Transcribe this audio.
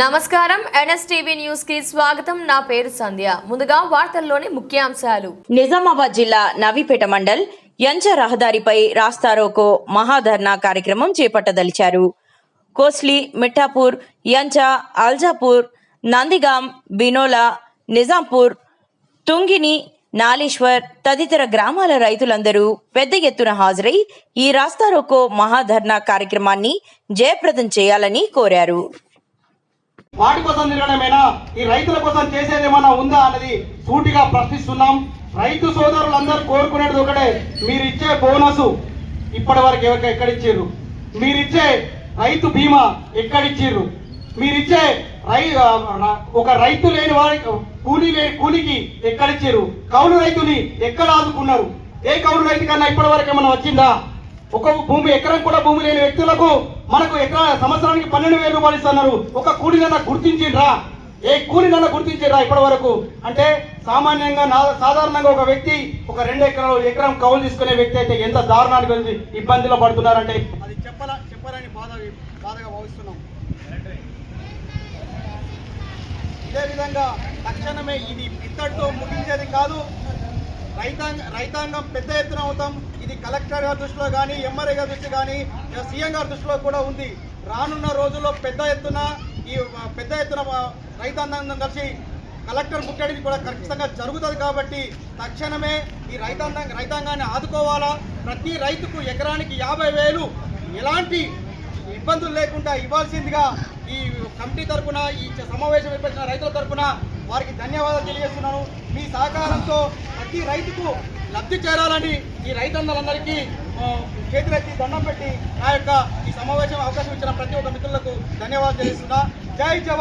నమస్కారం. ఎన్ఎస్టీవీ న్యూస్కి స్వాగతం. నా పేరు సంధ్య. ముందుగా వార్తల్లోని ముఖ్యాంశాలు. నిజామాబాద్ జిల్లా నవీపేట మండల్ యంచ రహదారిపై రాస్తారోకో మహాధర్నా కార్యక్రమం చేపట్టదలిచారు. కోస్లీ మిఠాపూర్ యంచ అల్జాపూర్ నందిగాం బినోలా నిజాంపూర్ తుంగిని నాలేశ్వర్ తదితర గ్రామాల రైతులందరూ పెద్ద ఎత్తున హాజరై ఈ రాస్తారోకో మహాధర్నా కార్యక్రమాన్ని జయప్రదం చేయాలని కోరారు. వాటి కోసం తిరగడమేనా ఈ రైతుల కోసం చేసేది ఏమైనా ఉందా అన్నది సూటిగా ప్రశ్నిస్తున్నాం. రైతు సోదరులందరూ కోరుకునేది ఒకటే మీరు ఇచ్చే బోనస్ ఇప్పటి వరకు ఎవరికి ఎక్కడిచ్చారు? మీరిచ్చే రైతు బీమా ఎక్కడిచ్చిర్రు మీరిచ్చే రై ఒక రైతు లేని వారి కూలీ లేని కూలికి ఎక్కడిచ్చారు? కౌలు రైతుని ఎక్కడ ఆదుకున్నారు? ఏ కౌలు రైతు కన్నా ఇప్పటి వరకు ఏమైనా వచ్చిందా? ఒక భూమి ఎకరం కూడా భూమి లేని వ్యక్తులకు మనకు ఎకరా సంవత్సరానికి పన్నెండు వేల రూపాయలు ఇస్తున్నారు. ఒక కూలినన్న గుర్తించిండ్రా? ఏ కూలినన్న గుర్తించిండ్రా ఇప్పటి వరకు అంటే సామాన్యంగా నా- సాధారణంగా ఒక వ్యక్తి ఒక రెండు ఎకరాలు ఎకరం కౌలు తీసుకునే వ్యక్తి అయితే ఎంత దారుణానికి వెళ్ళి ఇబ్బందిలో పడుతున్నారంటే? అది చెప్పాల చెప్పాలని బాధ బాధగా భావిస్తున్నాం. ఇదే విధంగా తక్షణమే ఇది ఇత్తడితో ముగించేది కాదు. రైతాంగ రైతాంగం పెద్ద ఎత్తున అవుతాం. ఇది కలెక్టర్ గారి దృష్టిలో కానీ ఎంఆర్ఏ గారి దృష్టి కానీ సీఎం గారి దృష్టిలో కూడా ఉంది. రానున్న రోజుల్లో పెద్ద ఎత్తున ఈ పెద్ద ఎత్తున రైతాంగం కలిసి కలెక్టర్ ముట్టడికి కూడా ఖచ్చితంగా జరుగుతుంది కాబట్టి తక్షణమే ఈ రైతాంగం రైతాంగాన్ని ఆదుకోవాలా. ప్రతి రైతుకు ఎకరానికి యాభై వేలు ఎలాంటి ఇబ్బందులు లేకుండా ఇవ్వాల్సిందిగా ఈ కమిటీ తరపున ఈ సమావేశం ఏర్పరిచిన రైతుల తరఫున వారికి ధన్యవాదాలు తెలియజేస్తున్నాను. మీ సహకారంతో ప్రతి రైతుకు లబ్ధి చేరాలని ఈ రైతన్నలందరికీ ఆ, చేతులెత్తి దండం పెట్టి నా యొక్క ఈ సమావేశం అవకాశం ఇచ్చిన ప్రతి ఒక్క మిత్రులకు ధన్యవాదాలు తెలుస్తున్నా జై జవాన్!